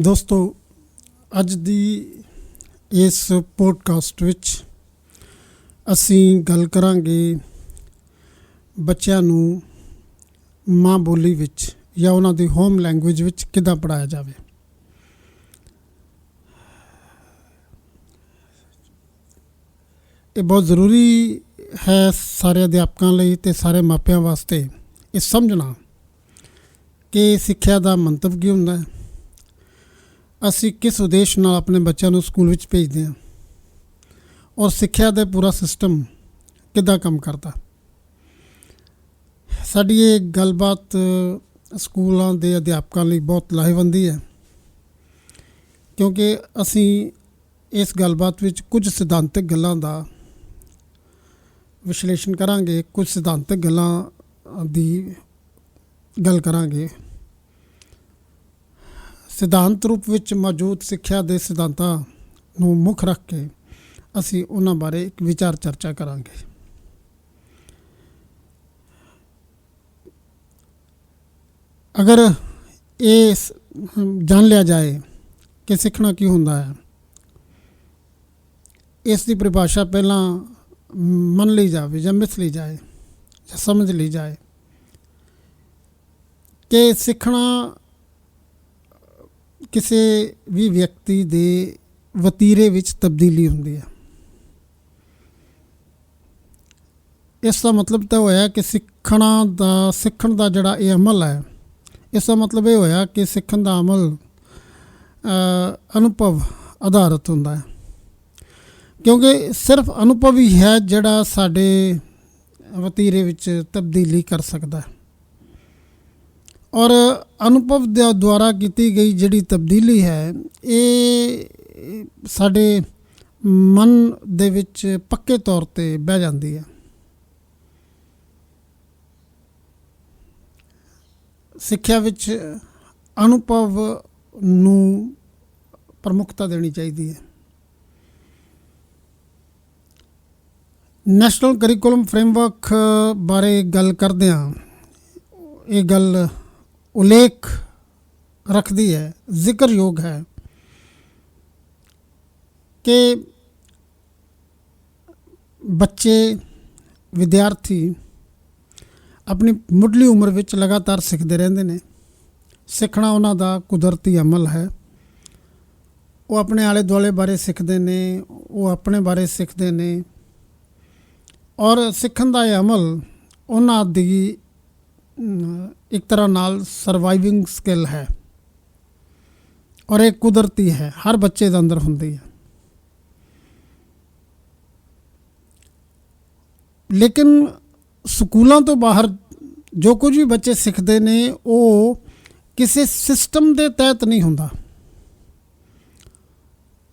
ਦੋਸਤੋ, ਅੱਜ ਦੀ ਇਸ ਪੋਡਕਾਸਟ ਵਿੱਚ ਅਸੀਂ ਗੱਲ ਕਰਾਂਗੇ ਬੱਚਿਆਂ ਨੂੰ ਮਾਂ ਬੋਲੀ ਵਿੱਚ ਜਾਂ ਉਹਨਾਂ ਦੀ ਹੋਮ ਲੈਂਗੁਏਜ ਵਿੱਚ ਕਿੱਦਾਂ ਪੜਾਇਆ ਜਾਵੇ। ਇਹ ਬਹੁਤ ਜ਼ਰੂਰੀ ਹੈ ਸਾਰੇ ਅਧਿਆਪਕਾਂ ਲਈ ਤੇ ਸਾਰੇ ਮਾਪਿਆਂ ਵਾਸਤੇ ਇਹ ਸਮਝਣਾ ਕਿ ਸਿੱਖਿਆ ਦਾ ਮੰਤਵ ਕੀ ਹੁੰਦਾ ਹੈ। ਅਸੀਂ ਕਿਸ ਉਦੇਸ਼ ਨਾਲ ਆਪਣੇ ਬੱਚਿਆਂ ਨੂੰ ਸਕੂਲ ਵਿੱਚ ਭੇਜਦੇ ਹਾਂ? ਔਰ ਸਿੱਖਿਆ ਦਾ ਪੂਰਾ ਸਿਸਟਮ ਕਿੱਦਾਂ ਕੰਮ ਕਰਦਾ? ਸਾਡੀ ਇਹ ਗੱਲਬਾਤ ਸਕੂਲਾਂ ਦੇ ਅਧਿਆਪਕਾਂ ਲਈ ਬਹੁਤ ਲਾਹੇਵੰਦੀ ਹੈ। ਕਿਉਂਕਿ ਅਸੀਂ ਇਸ ਗੱਲਬਾਤ ਵਿੱਚ ਕੁਝ ਸਿਧਾਂਤਕ ਗੱਲਾਂ ਦਾ ਵਿਸ਼ਲੇਸ਼ਣ ਕਰਾਂਗੇ, ਕੁਝ ਸਿਧਾਂਤਕ ਗੱਲਾਂ ਦੀ ਗੱਲ ਕਰਾਂਗੇ। ਸਿਧਾਂਤ ਰੂਪ ਵਿੱਚ ਮੌਜੂਦ ਸਿੱਖਿਆ ਦੇ ਸਿਧਾਂਤਾਂ ਨੂੰ ਮੁੱਖ ਰੱਖ ਕੇ ਅਸੀਂ ਉਹਨਾਂ ਬਾਰੇ ਇੱਕ ਵਿਚਾਰ ਚਰਚਾ ਕਰਾਂਗੇ। ਅਗਰ ਇਹ ਜਾਣ ਲਿਆ ਜਾਏ ਕਿ ਸਿੱਖਣਾ ਕੀ ਹੁੰਦਾ ਹੈ, ਇਸ ਦੀ ਪਰਿਭਾਸ਼ਾ ਪਹਿਲਾਂ ਮੰਨ ਲਈ ਜਾਵੇ ਜਾਂ ਮਿਥ ਲਈ ਜਾਏ ਜਾਂ ਸਮਝ ਲਈ ਜਾਏ ਕਿ ਸਿੱਖਣਾ ਕਿਸੇ ਵੀ ਵਿਅਕਤੀ ਦੇ ਵਤੀਰੇ ਵਿੱਚ ਤਬਦੀਲੀ ਹੁੰਦੀ ਹੈ। ਇਸ ਦਾ ਮਤਲਬ ਤਾਂ ਹੋਇਆ ਕਿ ਸਿੱਖਣਾ ਦਾ, ਸਿੱਖਣ ਦਾ ਜਿਹੜਾ ਇਹ ਅਮਲ ਹੈ, ਇਸ ਦਾ ਮਤਲਬ ਇਹ ਹੋਇਆ ਕਿ ਸਿੱਖਣ ਦਾ ਅਮਲ ਅਨੁਭਵ ਆਧਾਰਿਤ ਹੁੰਦਾ ਹੈ। ਕਿਉਂਕਿ ਸਿਰਫ ਅਨੁਭਵ ਹੀ ਹੈ ਜਿਹੜਾ ਸਾਡੇ ਵਤੀਰੇ ਵਿੱਚ ਤਬਦੀਲੀ ਕਰ ਸਕਦਾ ਹੈ। ਔਰ ਅਨੁਭਵ ਦੇ ਦੁਆਰਾ ਕੀਤੀ ਗਈ ਜਿਹੜੀ ਤਬਦੀਲੀ ਹੈ, ਇਹ ਸਾਡੇ ਮਨ ਦੇ ਵਿੱਚ ਪੱਕੇ ਤੌਰ ਤੇ ਬਹਿ ਜਾਂਦੀ ਹੈ। ਸਿੱਖਿਆ ਵਿੱਚ ਅਨੁਭਵ ਨੂੰ ਪ੍ਰਮੁੱਖਤਾ ਦੇਣੀ ਚਾਹੀਦੀ ਹੈ। ਨੈਸ਼ਨਲ ਕਰਿਕੂਲਮ ਫਰੇਮਵਰਕ ਬਾਰੇ ਗੱਲ ਕਰਦੇ ਹਾਂ ਇਹ ਗੱਲ ਉਲੇਖ ਰੱਖਦੀ ਹੈ, ਜ਼ਿਕਰਯੋਗ ਹੈ ਕਿ ਬੱਚੇ, ਵਿਦਿਆਰਥੀ ਆਪਣੀ ਮੁੱਢਲੀ ਉਮਰ ਵਿੱਚ ਲਗਾਤਾਰ ਸਿੱਖਦੇ ਰਹਿੰਦੇ ਨੇ। ਸਿੱਖਣਾ ਉਹਨਾਂ ਦਾ ਕੁਦਰਤੀ ਅਮਲ ਹੈ। ਉਹ ਆਪਣੇ ਆਲੇ ਦੁਆਲੇ ਬਾਰੇ ਸਿੱਖਦੇ ਨੇ, ਉਹ ਆਪਣੇ ਬਾਰੇ ਸਿੱਖਦੇ ਨੇ ਔਰ ਸਿੱਖਣ ਦਾ ਇਹ ਅਮਲ ਉਹਨਾਂ ਦੀ ਇੱਕ ਤਰ੍ਹਾਂ ਨਾਲ ਸਰਵਾਈਵਿੰਗ ਸਕਿੱਲ ਹੈ। ਔਰ ਇਹ ਕੁਦਰਤੀ ਹੈ, ਹਰ ਬੱਚੇ ਦੇ ਅੰਦਰ ਹੁੰਦੀ ਹੈ। ਲੇਕਿਨ ਸਕੂਲਾਂ ਤੋਂ ਬਾਹਰ ਜੋ ਕੁਝ ਵੀ ਬੱਚੇ ਸਿੱਖਦੇ ਨੇ, ਉਹ ਕਿਸੇ ਸਿਸਟਮ ਦੇ ਤਹਿਤ ਨਹੀਂ ਹੁੰਦਾ।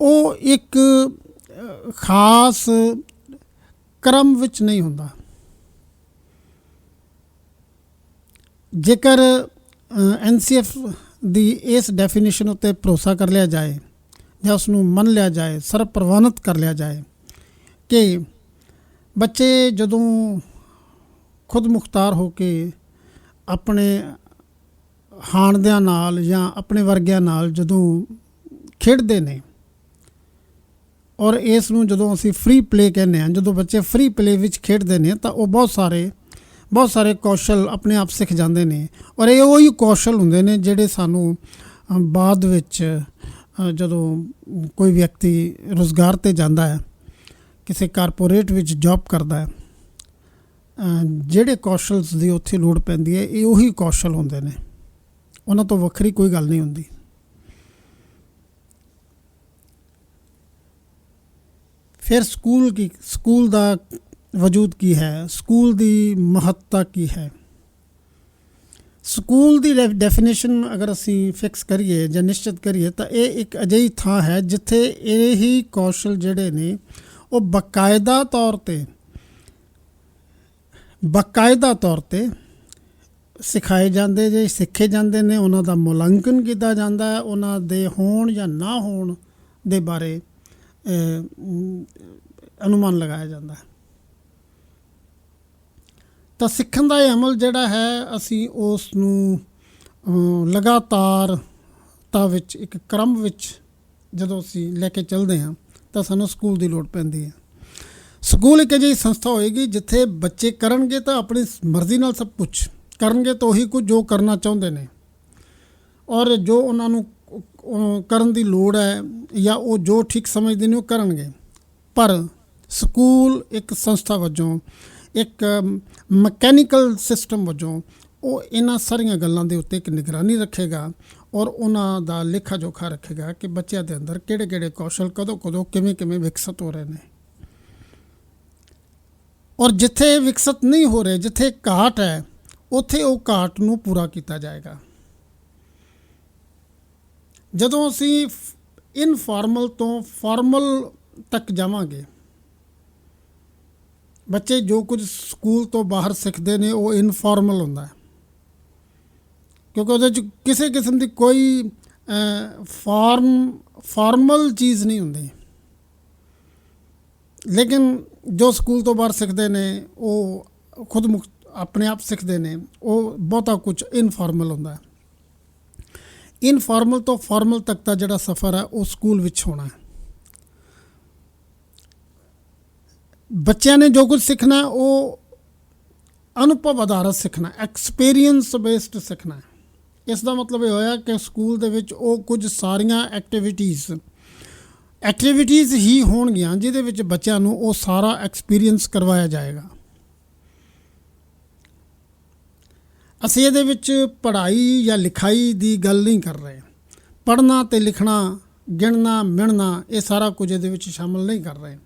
ਉਹ ਇੱਕ ਖਾਸ ਕ੍ਰਮ ਵਿੱਚ ਨਹੀਂ ਹੁੰਦਾ। ਜੇਕਰ ਐਨਸੀਐਫ ਦੀ ਇਸ ਡੈਫੀਨੇਸ਼ਨ ਉੱਤੇ ਭਰੋਸਾ ਕਰ ਲਿਆ ਜਾਏ ਜਾਂ ਉਸ ਨੂੰ ਮੰਨ ਲਿਆ ਜਾਏ ਸਰਵ ਪ੍ਰਵਾਨਿਤ ਕਰ ਲਿਆ ਜਾਏ ਕਿ ਬੱਚੇ ਜਦੋਂ ਖੁਦ ਮੁਖਤਾਰ ਹੋ ਕੇ ਆਪਣੇ ਹਾਣਦਿਆਂ ਨਾਲ ਜਾਂ ਆਪਣੇ ਵਰਗਿਆਂ ਨਾਲ ਜਦੋਂ ਖੇਡਦੇ ਨੇ ਔਰ ਇਸ ਨੂੰ ਜਦੋਂ ਅਸੀਂ ਫ੍ਰੀ ਪਲੇ ਕਹਿੰਦੇ ਹਾਂ, ਜਦੋਂ ਬੱਚੇ ਫ੍ਰੀ ਪਲੇ ਵਿੱਚ ਖੇਡਦੇ ਨੇ ਤਾਂ ਉਹ ਬਹੁਤ ਸਾਰੇ ਬਹੁਤ ਸਾਰੇ ਕੌਸ਼ਲ ਆਪਣੇ ਆਪ ਸਿੱਖ ਜਾਂਦੇ ਨੇ ਔਰ ਇਹ ਉਹੀ ਕੌਸ਼ਲ ਹੁੰਦੇ ਨੇ ਜਿਹੜੇ ਸਾਨੂੰ ਬਾਅਦ ਵਿੱਚ ਜਦੋਂ ਕੋਈ ਵਿਅਕਤੀ ਰੋਜ਼ਗਾਰ ਤੇ ਜਾਂਦਾ ਹੈ, ਕਿਸੇ ਕਾਰਪੋਰੇਟ ਵਿੱਚ ਜੌਬ ਕਰਦਾ ਹੈ ਜਿਹੜੇ ਕੌਸ਼ਲਸ ਦੀ ਉੱਥੇ ਲੋੜ ਪੈਂਦੀ ਹੈ, ਇਹ ਉਹੀ ਕੌਸ਼ਲ ਹੁੰਦੇ ਨੇ। ਉਹਨਾਂ ਤੋਂ ਵੱਖਰੀ ਕੋਈ ਗੱਲ ਨਹੀਂ ਹੁੰਦੀ। ਫਿਰ ਸਕੂਲ ਕੀ, ਸਕੂਲ ਦਾ ਵਜੂਦ ਕੀ ਹੈ? ਸਕੂਲ ਦੀ ਮਹੱਤਤਾ ਕੀ ਹੈ? ਸਕੂਲ ਦੀ ਡੈਫੀਨੇਸ਼ਨ ਅਗਰ ਅਸੀਂ ਫਿਕਸ ਕਰੀਏ ਜਾਂ ਨਿਸ਼ਚਿਤ ਕਰੀਏ ਤਾਂ ਇਹ ਇੱਕ ਅਜਿਹੀ ਥਾਂ ਹੈ ਜਿੱਥੇ ਇਹ ਹੀ ਕੌਸ਼ਲ ਜਿਹੜੇ ਨੇ, ਉਹ ਬਕਾਇਦਾ ਤੌਰ ਤੇ, ਬਕਾਇਦਾ ਤੌਰ ਤੇ ਸਿਖਾਏ ਜਾਂਦੇ ਜੇ, ਸਿੱਖੇ ਜਾਂਦੇ ਨੇ, ਉਹਨਾਂ ਦਾ ਮੁਲਾਂਕਣ ਕੀਤਾ ਜਾਂਦਾ ਹੈ, ਉਹਨਾਂ ਦੇ ਹੋਣ ਜਾਂ ਨਾ ਹੋਣ ਦੇ ਬਾਰੇ ਅਨੁਮਾਨ ਲਗਾਇਆ ਜਾਂਦਾ ਹੈ। ਤਾਂ ਸਿੱਖਣ ਦਾ ਇਹ ਅਮਲ ਜਿਹੜਾ ਹੈ ਅਸੀਂ ਉਸ ਨੂੰ ਅ, ਲਗਾਤਾਰ ਤਾ ਵਿੱਚ ਇੱਕ ਕ੍ਰਮ ਵਿੱਚ ਜਦੋਂ ਅਸੀਂ ਲੈ ਕੇ ਚੱਲਦੇ ਹਾਂ ਤਾਂ ਸਾਨੂੰ ਸਕੂਲ ਦੀ ਲੋੜ ਪੈਂਦੀ ਹੈ। ਸਕੂਲ ਇੱਕ ਅਜਿਹੀ ਸੰਸਥਾ ਹੋਏਗੀ ਜਿੱਥੇ ਬੱਚੇ ਕਰਨਗੇ ਤਾਂ ਆਪਣੀ ਮਰਜ਼ੀ ਨਾਲ ਸਭ ਕੁਝ ਕਰਨਗੇ ਤਾਂ ਉਹੀ ਕੁਝ ਜੋ ਕਰਨਾ ਚਾਹੁੰਦੇ ਨੇ। ਔਰ ਜੋ ਉਹਨਾਂ ਨੂੰ ਕਰਨ ਦੀ ਲੋੜ ਹੈ ਜਾਂ ਉਹ ਜੋ ਠੀਕ ਸਮਝਦੇ ਨੇ ਉਹ ਕਰਨਗੇ। ਪਰ ਸਕੂਲ ਇੱਕ ਸੰਸਥਾ ਵਜੋਂ ਇੱਕ ਮਕੈਨੀਕਲ ਸਿਸਟਮ ਵਜੋਂ ਉਹ ਇਹਨਾਂ ਸਾਰੀਆਂ ਗੱਲਾਂ ਦੇ ਉੱਤੇ ਇੱਕ ਨਿਗਰਾਨੀ ਰੱਖੇਗਾ ਔਰ ਉਹਨਾਂ ਦਾ ਲੇਖਾ ਜੋਖਾ ਰੱਖੇਗਾ ਕਿ ਬੱਚਿਆਂ ਦੇ ਅੰਦਰ ਕਿਹੜੇ ਕਿਹੜੇ ਕੌਸ਼ਲ ਕਦੋਂ ਕਦੋਂ ਕਿਵੇਂ ਕਿਵੇਂ ਵਿਕਸਿਤ ਹੋ ਰਹੇ ਨੇ। ਔਰ ਜਿੱਥੇ ਵਿਕਸਿਤ ਨਹੀਂ ਹੋ ਰਹੇ, ਜਿੱਥੇ ਘਾਟ ਹੈ, ਉੱਥੇ ਉਹ ਘਾਟ ਨੂੰ ਪੂਰਾ ਕੀਤਾ ਜਾਏਗਾ। ਜਦੋਂ ਅਸੀਂ ਇਨਫਾਰਮਲ ਤੋਂ ਫਾਰਮਲ ਤੱਕ ਜਾਵਾਂਗੇ ਬੱਚੇ ਜੋ ਕੁਝ ਸਕੂਲ ਤੋਂ ਬਾਹਰ ਸਿੱਖਦੇ ਨੇ, ਉਹ ਇਨਫਾਰਮਲ ਹੁੰਦਾ ਹੈ। ਕਿਉਂਕਿ ਉਹਦੇ ਚ ਕਿਸੇ ਕਿਸਮ ਦੀ ਕੋਈ ਫਾਰਮ ਫਾਰਮਲ ਚੀਜ਼ ਨਹੀਂ ਹੁੰਦੀ। ਲੇਕਿਨ ਜੋ ਸਕੂਲ ਤੋਂ ਬਾਹਰ ਸਿੱਖਦੇ ਨੇ, ਉਹ ਖੁਦ ਆਪਣੇ ਆਪ ਸਿੱਖਦੇ ਨੇ, ਉਹ ਬਹੁਤਾ ਕੁਝ ਇਨਫਾਰਮਲ ਹੁੰਦਾ ਹੈ। ਇਨਫਾਰਮਲ ਤੋਂ ਫਾਰਮਲ ਤੱਕ ਦਾ ਜਿਹੜਾ ਸਫ਼ਰ ਹੈ, ਉਹ ਸਕੂਲ ਵਿੱਚ ਹੋਣਾ ਹੈ। ਬੱਚਿਆਂ ਨੇ ਜੋ ਕੁਝ ਸਿੱਖਣਾ, ਉਹ ਅਨੁਭਵ ਆਧਾਰਿਤ ਸਿੱਖਣਾ ਐਕਸਪੀਰੀਅੰਸ ਬੇਸਡ ਸਿੱਖਣਾ। ਇਸ ਦਾ ਮਤਲਬ ਇਹ ਹੋਇਆ ਕਿ ਸਕੂਲ ਦੇ ਵਿੱਚ ਉਹ ਕੁਝ ਸਾਰੀਆਂ ਐਕਟੀਵਿਟੀਜ਼ ਐਕਟੀਵਿਟੀਜ਼ ਹੀ ਹੋਣਗੀਆਂ, ਜਿਹਦੇ ਵਿੱਚ ਬੱਚਿਆਂ ਨੂੰ ਉਹ ਸਾਰਾ ਐਕਸਪੀਰੀਅੰਸ ਕਰਵਾਇਆ ਜਾਏਗਾ। ਅਸੀਂ ਇਹਦੇ ਵਿੱਚ ਪੜ੍ਹਾਈ ਜਾਂ ਲਿਖਾਈ ਦੀ ਗੱਲ ਨਹੀਂ ਕਰ ਰਹੇ। ਪੜ੍ਹਨਾ ਤੇ ਲਿਖਣਾ, ਗਿਣਨਾ, ਮਿਣਨਾ, ਇਹ ਸਾਰਾ ਕੁਝ ਇਹਦੇ ਵਿੱਚ ਸ਼ਾਮਲ ਨਹੀਂ ਕਰ ਰਹੇ।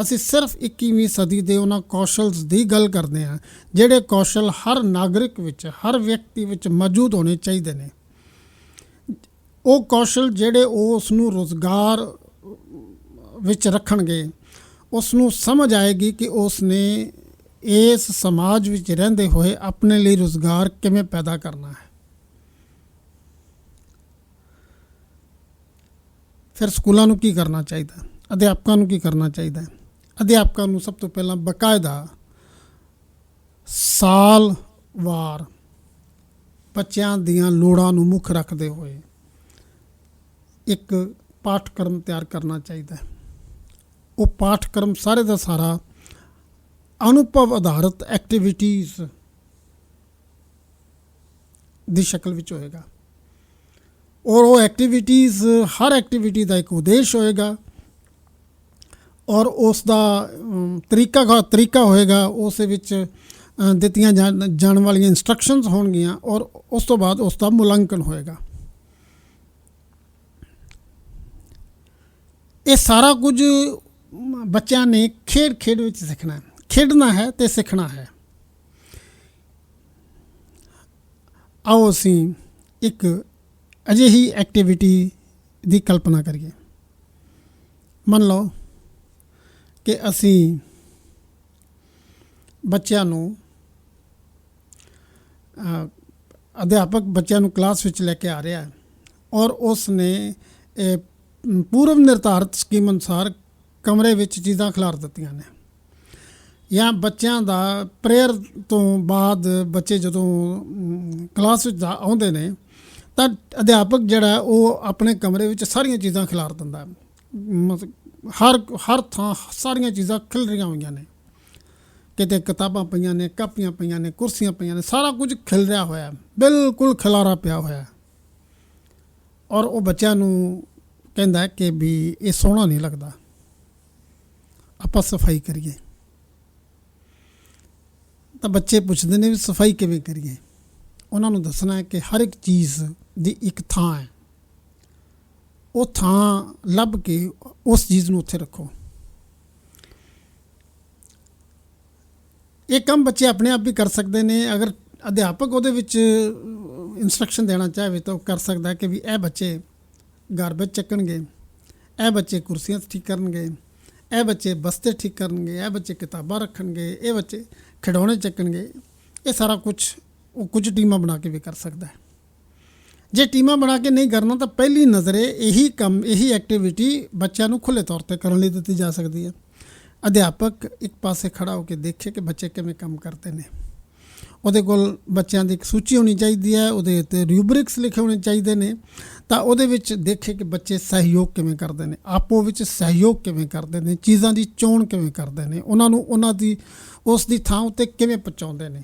ਅਸੀਂ ਸਿਰਫ 21ਵੀਂ ਸਦੀ ਦੇ ਉਹਨਾਂ ਕੌਸ਼ਲਸ ਦੀ ਗੱਲ ਕਰਦੇ ਹਾਂ, ਜਿਹੜੇ ਕੌਸ਼ਲ ਹਰ ਨਾਗਰਿਕ ਵਿੱਚ, ਹਰ ਵਿਅਕਤੀ ਵਿੱਚ ਮੌਜੂਦ ਹੋਣੇ ਚਾਹੀਦੇ ਨੇ। ਉਹ ਕੌਸ਼ਲ ਜਿਹੜੇ ਉਸ ਨੂੰ ਰੋਜ਼ਗਾਰ ਵਿੱਚ ਰੱਖਣਗੇ ਉਸ ਨੂੰ ਸਮਝ ਆਏਗੀ ਕਿ ਉਸ ਨੇ ਇਸ ਸਮਾਜ ਵਿੱਚ ਰਹਿੰਦੇ ਹੋਏ ਆਪਣੇ ਲਈ ਰੋਜ਼ਗਾਰ ਕਿਵੇਂ ਪੈਦਾ ਕਰਨਾ ਹੈ। ਫਿਰ ਸਕੂਲਾਂ ਨੂੰ ਕੀ ਕਰਨਾ ਚਾਹੀਦਾ? ਅਧਿਆਪਕਾਂ ਨੂੰ ਕੀ ਕਰਨਾ ਚਾਹੀਦਾ? ਅਧਿਆਪਕਾਂ ਨੂੰ ਸਭ ਤੋਂ ਪਹਿਲਾਂ ਬਕਾਇਦਾ ਸਾਲ ਵਾਰ ਬੱਚਿਆਂ ਦੀਆਂ ਲੋੜਾਂ ਨੂੰ ਮੁੱਖ ਰੱਖਦੇ ਹੋਏ ਇੱਕ ਪਾਠਕ੍ਰਮ ਤਿਆਰ ਕਰਨਾ ਚਾਹੀਦਾ ਹੈ। ਉਹ ਪਾਠਕ੍ਰਮ ਸਾਰੇ ਦਾ ਸਾਰਾ ਅਨੁਭਵ ਆਧਾਰਿਤ ਐਕਟੀਵਿਟੀਜ਼ ਦੀ ਸ਼ਕਲ ਵਿੱਚ ਹੋਏਗਾ। ਔਰ ਉਹ ਐਕਟੀਵਿਟੀਜ਼ ਹਰ ਐਕਟੀਵਿਟੀ ਦਾ ਇੱਕ ਉਦੇਸ਼ ਹੋਏਗਾ। ਔਰ ਉਸ ਦਾ ਤਰੀਕਾ ਤਰੀਕਾ ਹੋਏਗਾ, ਉਸ ਦੇ ਵਿੱਚ ਦਿੱਤੀਆਂ ਜਾਣ ਜਾਣ ਵਾਲੀਆਂ ਇਨਸਟਰਕਸ਼ਨਸ ਹੋਣਗੀਆਂ ਔਰ ਉਸ ਤੋਂ ਬਾਅਦ ਉਸ ਦਾ ਮੁਲਾਂਕਣ ਹੋਏਗਾ। ਇਹ ਸਾਰਾ ਕੁਝ ਬੱਚਿਆਂ ਨੇ ਖੇਡ ਖੇਡ ਵਿੱਚ ਸਿੱਖਣਾ ਹੈ। ਖੇਡਣਾ ਹੈ ਤੇ ਸਿੱਖਣਾ ਹੈ। ਆਓ ਅਸੀਂ ਇੱਕ ਅਜਿਹੀ ਐਕਟੀਵਿਟੀ ਦੀ ਕਲਪਨਾ ਕਰੀਏ। ਮੰਨ ਲਓ ਕਿ ਅਸੀਂ ਬੱਚਿਆਂ ਨੂੰ ਅਧਿਆਪਕ ਬੱਚਿਆਂ ਨੂੰ ਕਲਾਸ ਵਿੱਚ ਲੈ ਕੇ ਆ ਰਿਹਾ ਹੈ ਔਰ ਉਸ ਨੇ ਇਹ, ਪੂਰਵ ਨਿਰਧਾਰਤ ਸਕੀਮ ਅਨੁਸਾਰ ਕਮਰੇ ਵਿੱਚ ਚੀਜ਼ਾਂ ਖਿਲਾਰ ਦਿੱਤੀਆਂ ਨੇ। ਜਾਂ ਬੱਚਿਆਂ ਦਾ ਪ੍ਰੇਅਰ ਤੋਂ ਬਾਅਦ ਬੱਚੇ ਜਦੋਂ ਕਲਾਸ ਵਿੱਚ ਜਾ- ਆਉਂਦੇ ਨੇ ਤਾਂ ਅਧਿਆਪਕ ਜਿਹੜਾ ਉਹ ਆਪਣੇ ਕਮਰੇ ਵਿੱਚ ਸਾਰੀਆਂ ਚੀਜ਼ਾਂ ਖਿਲਾਰ ਦਿੰਦਾ ਮਤਲਬ ਹਰ ਹਰ ਥਾਂ ਸਾਰੀਆਂ ਚੀਜ਼ਾਂ ਖਿਲ ਰਹੀਆਂ ਹੋਈਆਂ ਨੇ। ਕਿਤੇ ਕਿਤਾਬਾਂ ਪਈਆਂ ਨੇ, ਕਾਪੀਆਂ ਪਈਆਂ ਨੇ, ਕੁਰਸੀਆਂ ਪਈਆਂ ਨੇ, ਸਾਰਾ ਕੁਝ ਖਿਲ ਰਿਹਾ ਹੋਇਆ ਬਿਲਕੁਲ ਖਿਲਾਰਾ ਪਿਆ ਹੋਇਆ ਔਰ ਉਹ ਬੱਚਿਆਂ ਨੂੰ ਕਹਿੰਦਾ ਕਿ ਵੀ ਇਹ ਸੋਹਣਾ ਨਹੀਂ ਲੱਗਦਾ। ਆਪਾਂ ਸਫ਼ਾਈ ਕਰੀਏ। ਤਾਂ ਬੱਚੇ ਪੁੱਛਦੇ ਨੇ ਵੀ ਸਫ਼ਾਈ ਕਿਵੇਂ ਕਰੀਏ? ਉਹਨਾਂ ਨੂੰ ਦੱਸਣਾ ਹੈ ਕਿ ਹਰ ਇੱਕ ਚੀਜ਼ ਦੀ ਇੱਕ ਥਾਂ ਹੈ। ਉਹ ਥਾਂ ਲੱਭ ਕੇ ਉਸ ਚੀਜ਼ ਨੂੰ ਉੱਥੇ ਰੱਖੋ। ਇਹ ਕੰਮ ਬੱਚੇ ਆਪਣੇ ਆਪ ਵੀ ਕਰ ਸਕਦੇ ਨੇ। ਅਗਰ ਅਧਿਆਪਕ ਉਹਦੇ ਵਿੱਚ ਇਨਸਟਰਕਸ਼ਨ ਦੇਣਾ ਚਾਹੇ ਤਾਂ ਉਹ ਕਰ ਸਕਦਾ ਕਿ ਵੀ ਇਹ ਬੱਚੇ ਗਾਰਬੇਜ ਚੱਕਣਗੇ, ਇਹ ਬੱਚੇ ਕੁਰਸੀਆਂ ਠੀਕ ਕਰਨਗੇ, ਇਹ ਬੱਚੇ ਬਸਤੇ ਠੀਕ ਕਰਨਗੇ, ਇਹ ਬੱਚੇ ਕਿਤਾਬਾਂ ਰੱਖਣਗੇ, ਇਹ ਬੱਚੇ ਖਿਡੌਣੇ ਚੱਕਣਗੇ। ਇਹ ਸਾਰਾ ਕੁਝ ਉਹ ਕੁਝ ਟੀਮਾਂ ਬਣਾ ਕੇ ਵੀ ਕਰ ਸਕਦਾ ਹੈ। ਜੇ ਟੀਮਾਂ ਬਣਾ ਕੇ ਨਹੀਂ ਕਰਨਾ ਤਾਂ ਪਹਿਲੀ ਨਜ਼ਰੇ ਇਹੀ ਕੰਮ, ਇਹੀ ਐਕਟੀਵਿਟੀ ਬੱਚਿਆਂ ਨੂੰ ਖੁੱਲੇ ਤੌਰ ਤੇ ਕਰਨ ਲਈ ਦਿੱਤੀ ਜਾ ਸਕਦੀ ਹੈ। ਅਧਿਆਪਕ ਇੱਕ ਪਾਸੇ ਖੜਾ ਹੋ ਕੇ ਦੇਖੇ ਕਿ ਬੱਚੇ ਕਿਵੇਂ ਕੰਮ ਕਰਦੇ ਨੇ। ਉਹਦੇ ਕੋਲ ਬੱਚਿਆਂ ਦੀ ਇੱਕ ਸੂਚੀ ਹੋਣੀ ਚਾਹੀਦੀ ਹੈ, ਉਹਦੇ ਉੱਤੇ ਰਿਊਬਰਿਕਸ ਲਿਖੇ ਹੋਣੇ ਚਾਹੀਦੇ ਨੇ। ਤਾਂ ਉਹਦੇ ਵਿੱਚ ਦੇਖੇ ਕਿ ਬੱਚੇ ਸਹਿਯੋਗ ਕਿਵੇਂ ਕਰਦੇ ਨੇ, ਆਪੋ ਵਿੱਚ ਸਹਿਯੋਗ ਕਿਵੇਂ ਕਰਦੇ ਨੇ, ਚੀਜ਼ਾਂ ਦੀ ਚੋਣ ਕਿਵੇਂ ਕਰਦੇ ਨੇ, ਉਹਨਾਂ ਨੂੰ ਉਹਨਾਂ ਦੀ, ਉਸ ਦੀ ਥਾਂ ਉੱਤੇ ਕਿਵੇਂ ਪਹੁੰਚਾਉਂਦੇ ਨੇ।